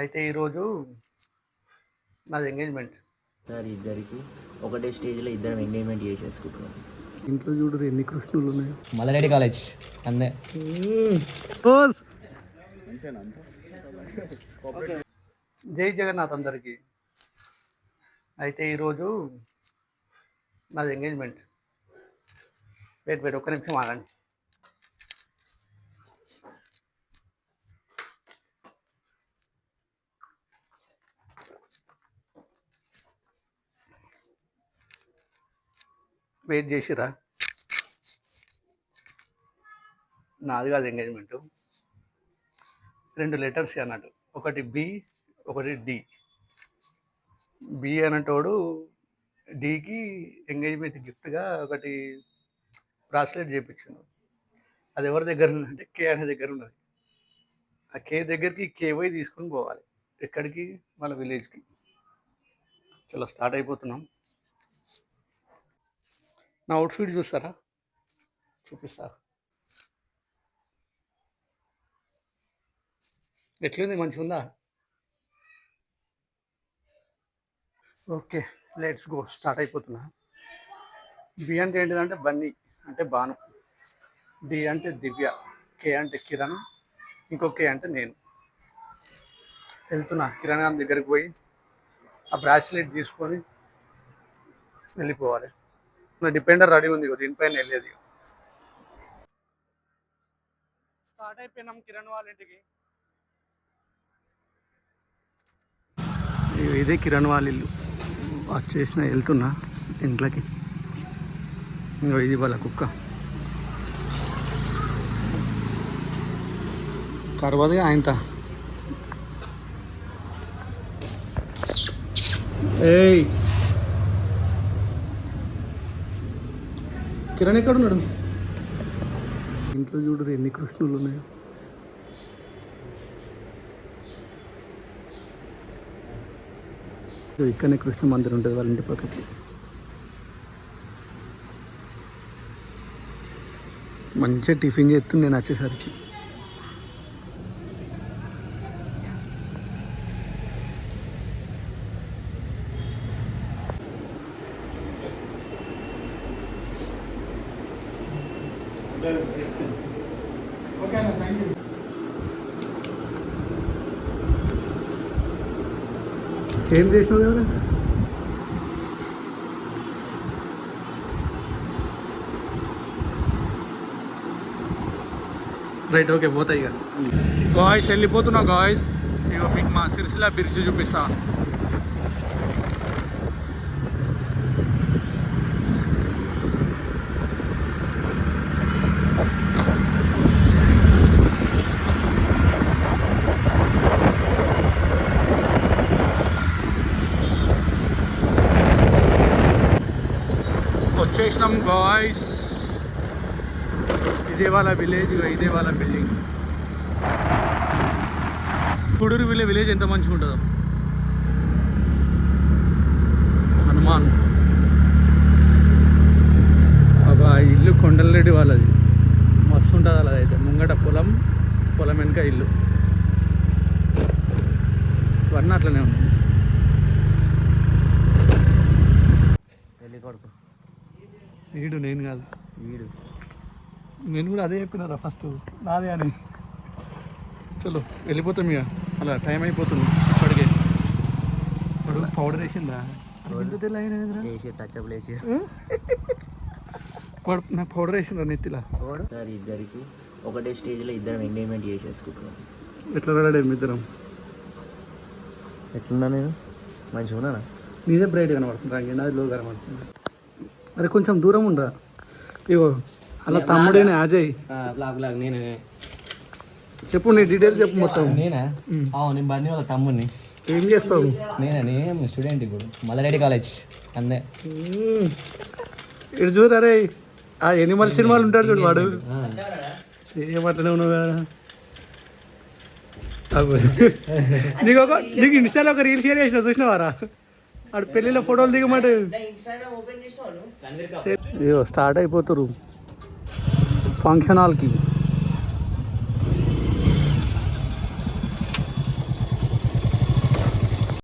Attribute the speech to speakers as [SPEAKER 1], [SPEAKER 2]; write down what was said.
[SPEAKER 1] అయితే ఈరోజు నాది ఎంగేజ్మెంట్
[SPEAKER 2] సార్ ఇద్దరికి ఒకటే స్టేజ్లో ఇద్దరం ఎంగేజ్మెంట్ చేసేసుకుంటున్నాం.
[SPEAKER 1] ఇంట్లో చూడరు ఎన్ని కృష్ణులు ఉన్నాయి.
[SPEAKER 2] మల్లారెడ్డి కాలేజ్ అందే.
[SPEAKER 1] జై జగన్నాథ్ అందరికీ. అయితే ఈరోజు నాది ఎంగేజ్మెంట్ వెయిట్ వెయిట్ ఒక్క నిమిషం ఆగండి. వెయిట్ చేసిరా నాది కాదు ఎంగేజ్మెంట్. రెండు లెటర్స్ అన్నట్టు. ఒకటి బి ఒకటి డి. బి అనేటోడు డికి ఎంగేజ్మెంట్ గిఫ్ట్గా ఒకటి బ్రాస్లెట్ చేయించాను అది ఎవరి దగ్గర ఉందంటే కే అనే దగ్గర ఉన్నది. ఆ కే దగ్గరికి కేవై తీసుకొని పోవాలి. ఎక్కడికి? మన విలేజ్కి. చాలా స్టార్ట్ అయిపోతున్నాం. నా అవుట్ఫిట్ చూస్తారా? చూపిస్తా. ఎట్లుంది? మంచిగా ఉందా ఓకే లెట్స్ గో. స్టార్ట్ అయిపోతున్నా. బి అంటే ఏంటిదంటే బన్నీ అంటే బాను డి అంటే దివ్య కే అంటే కిరణ్ ఇంకో కే అంటే నేను. వెళ్తున్నా కిరణ్ గారి దగ్గరికి పోయి ఆ బ్రాస్లెట్ తీసుకొని వెళ్ళిపోవాలి. డిపెండర్ రెడీ ఉంది దీనిపైన వెళ్ళేది స్టార్ట్ అయిపోయినాం కిరణ్ వాళ్ళ ఇంటికి. ఇదే కిరణ్ వాళ్ళ ఇల్లు. వచ్చేసిన వెళ్తున్నా ఇంట్లోకి. ఇంకో ఇది వాళ్ళ కుక్క. కరవదుగా ఆయనత. ఏయ్! కిరణ్ ఎక్కడ ఉన్నాడు? ఇంట్లో చూడరు ఎన్ని కృష్ణులు ఉన్నాయో. ఇక్కడనే కృష్ణ మందిరం ఉంటుంది వాళ్ళ ఇంటి పక్కకి. మంచిగా టిఫిన్ చేస్తుంది నేను వచ్చేసరికి. ఏం చేసినావు కదా రైట్ ఓకే పోతాయి ఇక గాయస్ వెళ్ళిపోతున్నా గాయస్ ఇక మీకు మా సిరిసిల్ల బ్రిడ్జ్ చూపిస్తా వచ్చేసినాం గాయస్ ఇదే వాళ్ళ విలేజ్ ఇదే వాళ్ళ బిల్డింగ్ కుడూరు విలే విలేజ్ ఎంత మంచిగా ఉంటుందో. హనుమాన్. బాబా ఇల్లు కొండలరెడ్డి వాళ్ళది. మస్తు ఉంటుంది అలా అయితే. ముంగట పొలం పొలం వెనుక ఇల్లు. ఇవన్నీ అట్లనే ఉంది
[SPEAKER 2] వెళ్ళి కొడుకు.
[SPEAKER 1] వీడు నేను కాదు.
[SPEAKER 2] వీడు
[SPEAKER 1] నేను కూడా అదే చెప్పినారా ఫస్ట్? నాదే అని. చలో వెళ్ళిపోతాం ఇక. అలా టైం అయిపోతుంది ఇప్పటికే. ఇప్పుడు పౌడర్ వేసిందా?
[SPEAKER 2] వేసి టచ్ అప్ వేసి
[SPEAKER 1] నాకు పౌడర్ వేసిండ్రా నెత్తిలా.
[SPEAKER 2] సార్ ఇద్దరికి ఒకటే స్టేజ్లో ఇద్దరం ఎంగేజ్మెంట్ చేసేసుకుంటున్నాం.
[SPEAKER 1] ఎట్లా మీ ఇద్దరం?
[SPEAKER 2] ఎట్లున్నా నేను? మంచిగా ఉన్నానా
[SPEAKER 1] నీదే బ్రైట్ కనబడుతుంది రంగి నాది లో కనబడుతుంది. అరే కొంచెం దూరం ఉండరా. ఇగో అలా తమ్ముడేనే అజయ్
[SPEAKER 2] బ్లాగ్ బ్లాగ్ నేనే.
[SPEAKER 1] చెప్పు నీ డీటెయిల్స్ చెప్పు మొత్తం.
[SPEAKER 2] నేనా. అవును నేను బండి వాళ్ళ తమ్ముడిని.
[SPEAKER 1] ఏం చేస్తావు?
[SPEAKER 2] నేనా? నేను స్టూడెంట్ ఇప్పుడు. మల్లారెడ్డి కాలేజ్. అందే.
[SPEAKER 1] ఇటు చూడు అరే ఆ ఎనిమల్ సినిమాలు ఉంటాడు చూడు వాడు. సేమ్ అట్లనే ఉన్నావు కదా. నీకు ఒక నీకు ఇన్స్టాలో ఒక రీల్ షేర్ చేసిన చూసినావారా? ఆడు పెళ్ళిలో ఫోటోలు దిగమాట. స్టార్ట్ అయిపోతారు ఫంక్షన్ హాల్కి